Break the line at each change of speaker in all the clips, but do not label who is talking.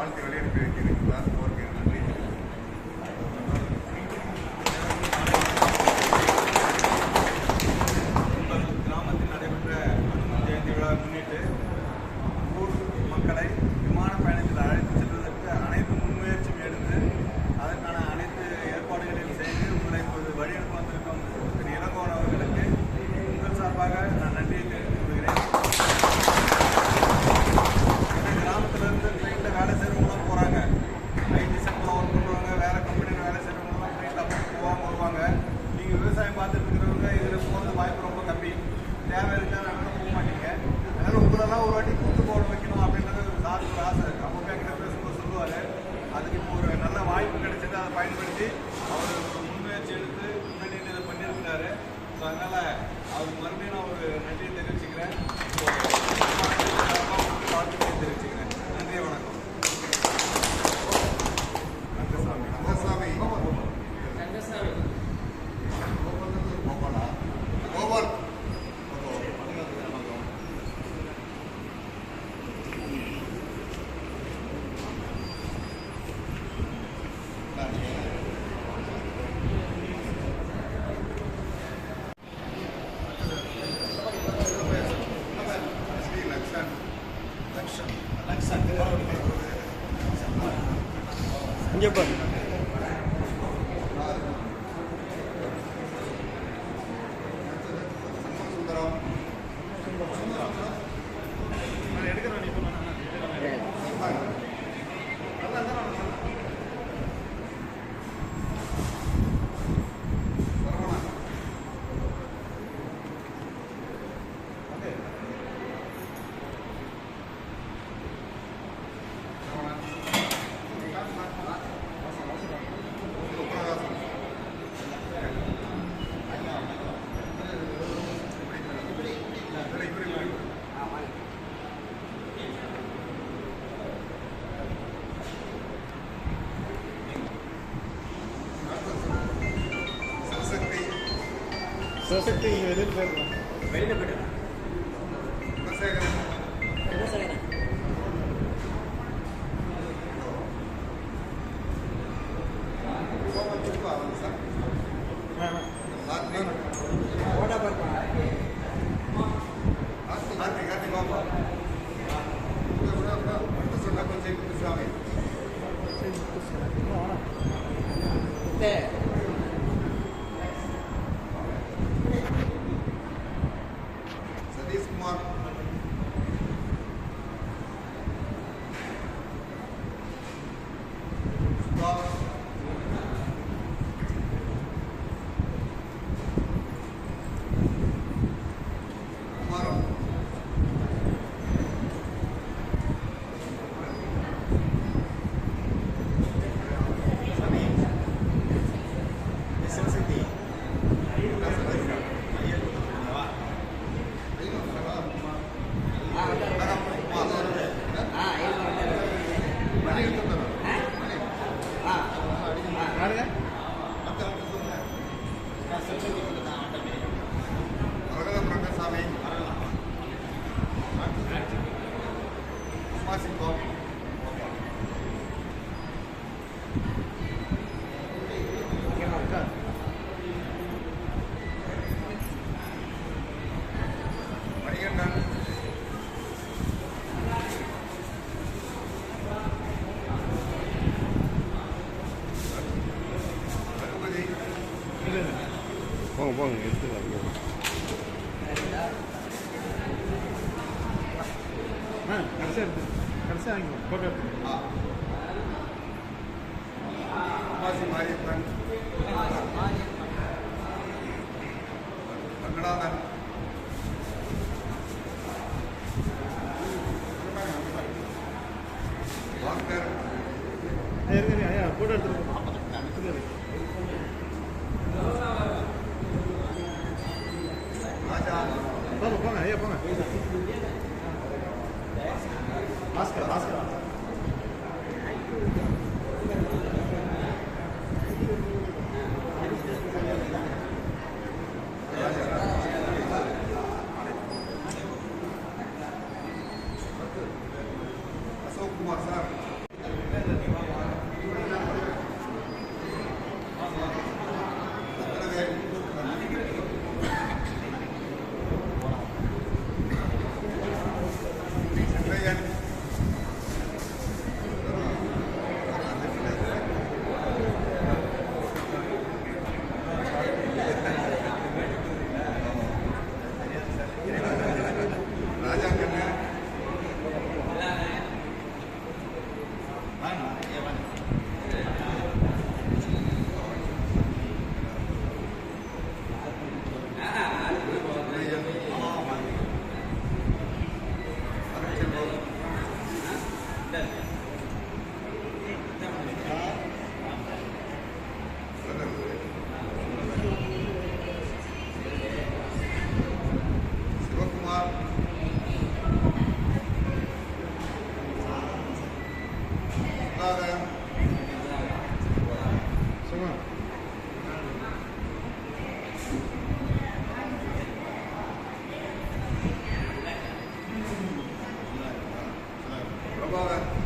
வாழ்த்து
வெளியிருக்கு
日
本是第一。Thank you.
போங்க போங்க எடுத்துக்கலாம் கடைசியாக இருக்கு கடைசியாக வாங்கிக்கோங்க
போட்டோ எடுத்துக்கோங்க மாரியப்பன்
கங்கடாதன் 你过来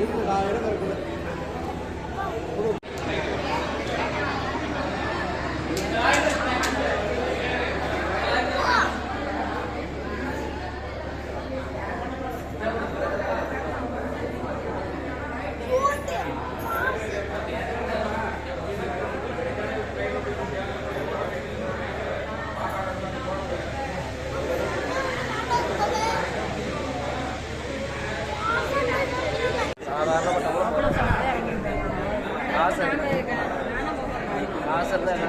இருபதாயிரம் இருக்குது டுவெல்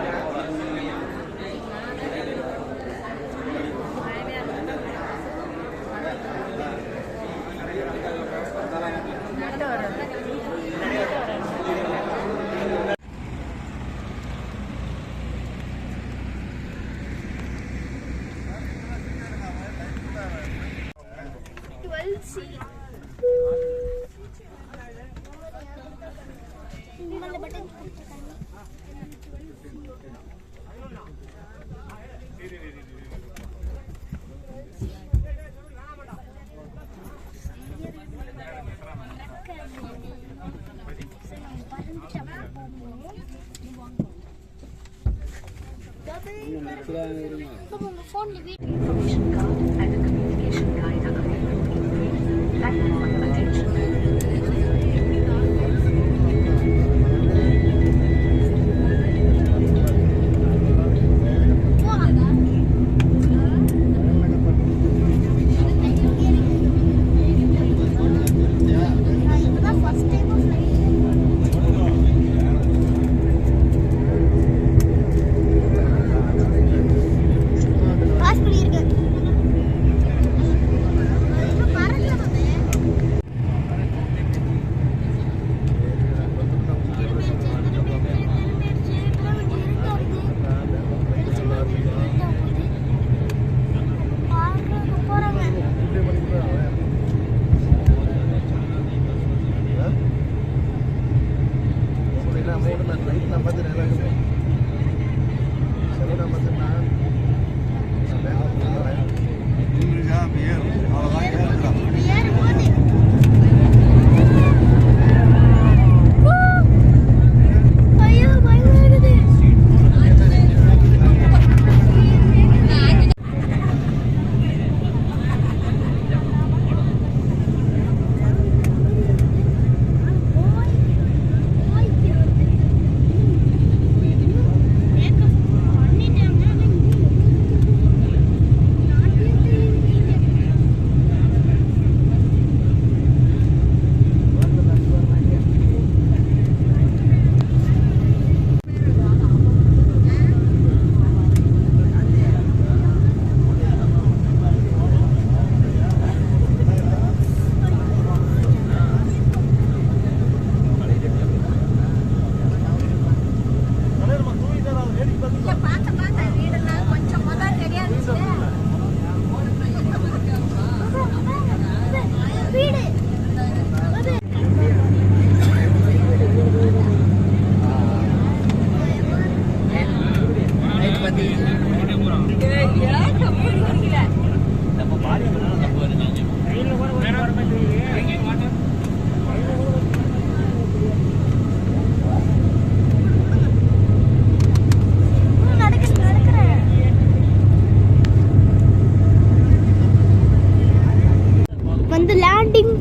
போன்ல வீட்டு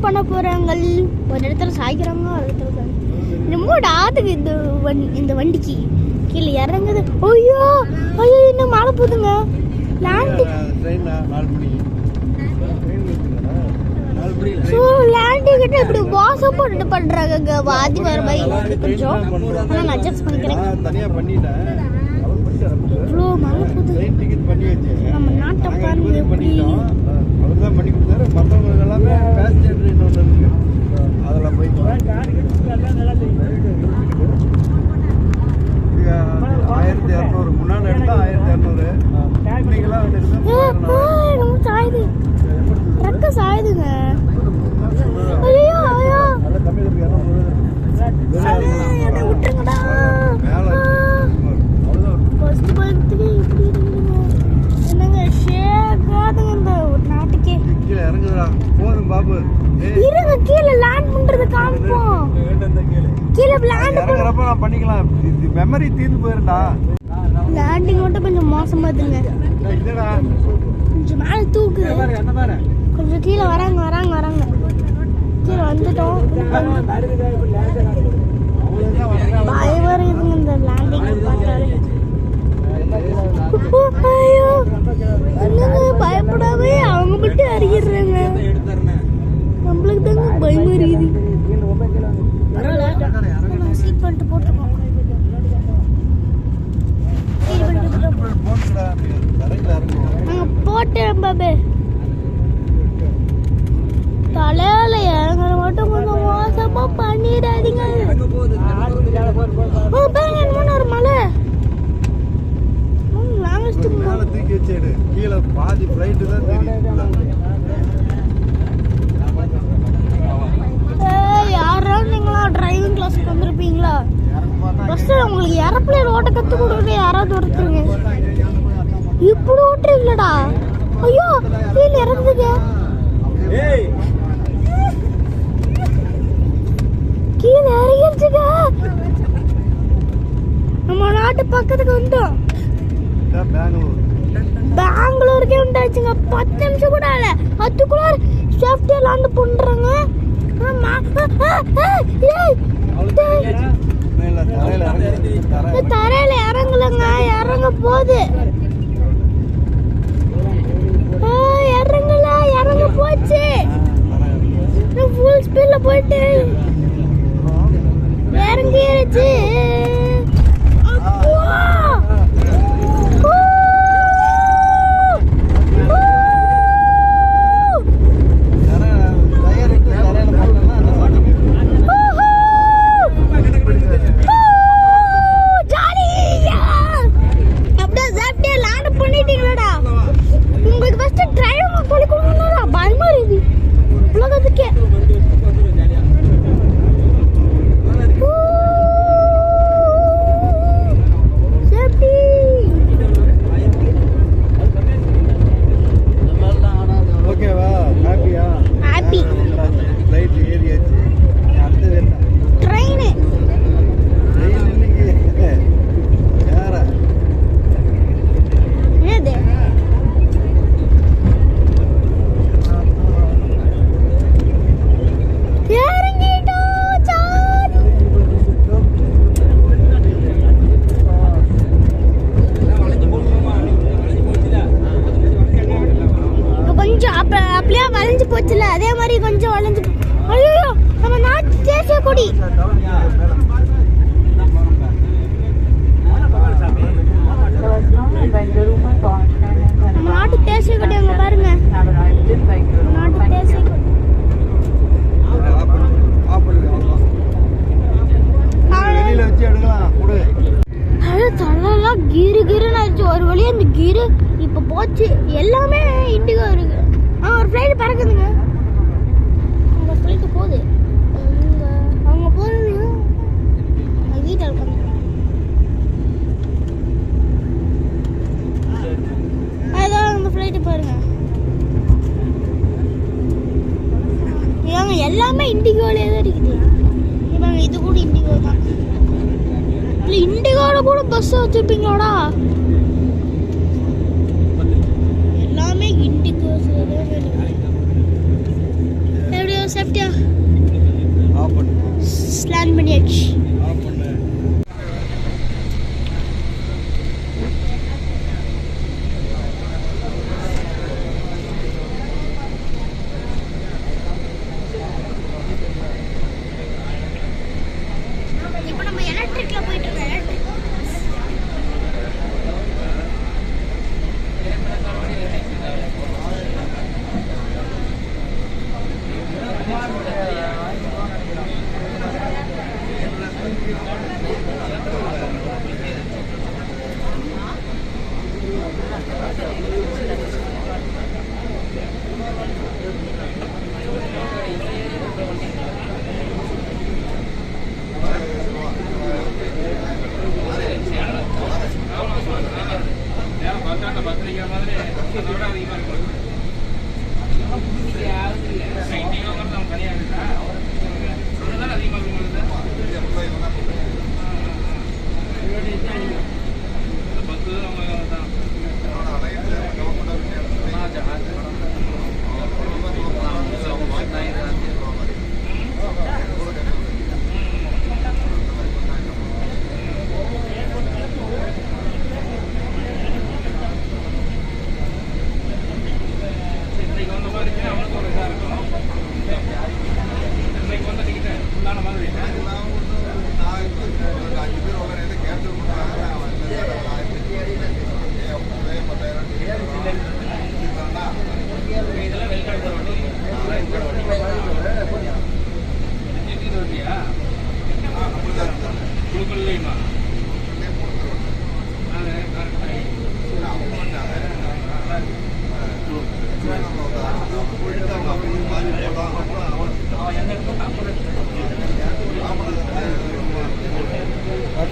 பண்ண போறாங்க ஒரு இடத்துல சாய்க்கிறாங்க ஒரு இடத்துல என்னமோ ஆத்துக்கு இந்த வண்டி இந்த வண்டிக்கு கீழே இறங்குது. ஐயோ ஐயோ இன்னும் மழை போதுங்க லேண்டு
ட்ரெயின் நாலு மணிக்கு நாலு மணிக்கு
ஸோ லேண்டு கிட்ட இப்படி வாசம் போட்டு பண்றாங்க வாதி வர மாதிரி கொஞ்சம் ஆனால் நான் அட்ஜஸ்ட் பண்ணிக்கிறேன். இவ்வளோ மழை போகுது நம்ம நாட்டை பாருங்க எப்படி.
அவர் தான் பண்ணி கொடுத்தாரு. மற்றவங்களுக்கு எல்லாமே பேசஞ்சர் ட்ரெயின் ஒன்று இருக்கு. அதில் போய் ஆயிரத்தி இரநூறு முன்னாடி எடுத்தா ஆயிரத்தி இரநூறு இன்னைக்கெல்லாம் கீழே
லேண்ட்
இறங்குறப்ப நான் பண்ணிக்கலாம். இது மெமரி தீர்ந்து போயிருண்டா
லேண்டிங் மட்டும் கொஞ்சம் மோசமா இருக்குங்க
இல்லடா.
கொஞ்சம் மேலே தூக்குது
என்ன பாரு
கொஞ்சம் கீழே வராங்க வராங்க வராங்க. கீழே வந்துட்டோம். பயமா இருக்குதுங்க இந்த லேண்டிங் பார்த்தாலே. யாராவது ஒருத்தருங்க. இப்படி ஓட்டுறீங்களடா. ஐயோ கீழே இறங்குதுங்க. கீழே இறங்கிருச்சுங்க நம்ம நாட்டு பக்கத்துக்கு வந்தோம். பெங்களூருக்கே உண்டாச்சுங்க பத்து நிமிஷம் கூட இல்ல அதுக்குள்ள சேஃப்டியா லாண்டு பண்றாங்க.
தரையில
இறங்கலங்க இறங்க போகுது. இறங்கல இறங்க போச்சு. ஃபுல் ஸ்பீட்ல போயிட்டு இறங்கிருச்சு எல்லாமே இண்டிகோ இருக்கு. ஆ ஒரு ஃப்ளைட் பறக்குதுங்க. அந்த ஃப்ளைட் போகுது. அங்க அவங்க போறது வீட்டில் இருக்காங்க. அதான் அந்த ஃப்ளைட்டு பாருங்க. இவங்க எல்லாமே இண்டிகோலே தான் இருக்குது. இவங்க இது கூட இண்டிகோ தான். இல்ல இண்டிகோல கூட பஸ் வச்சிருப்பீங்களாடா? எப்படியோ சேஃப்டியா? ஸ்லான் பண்ணியாச்சு.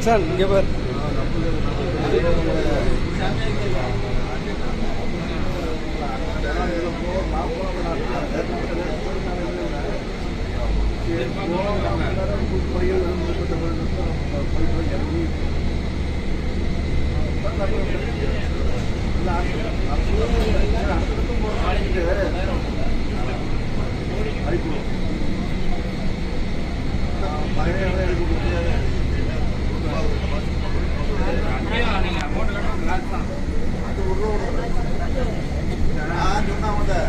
சேஃப்டியா
அக்ஷான் இங்கே பார்
நான் சொன்னா வந்து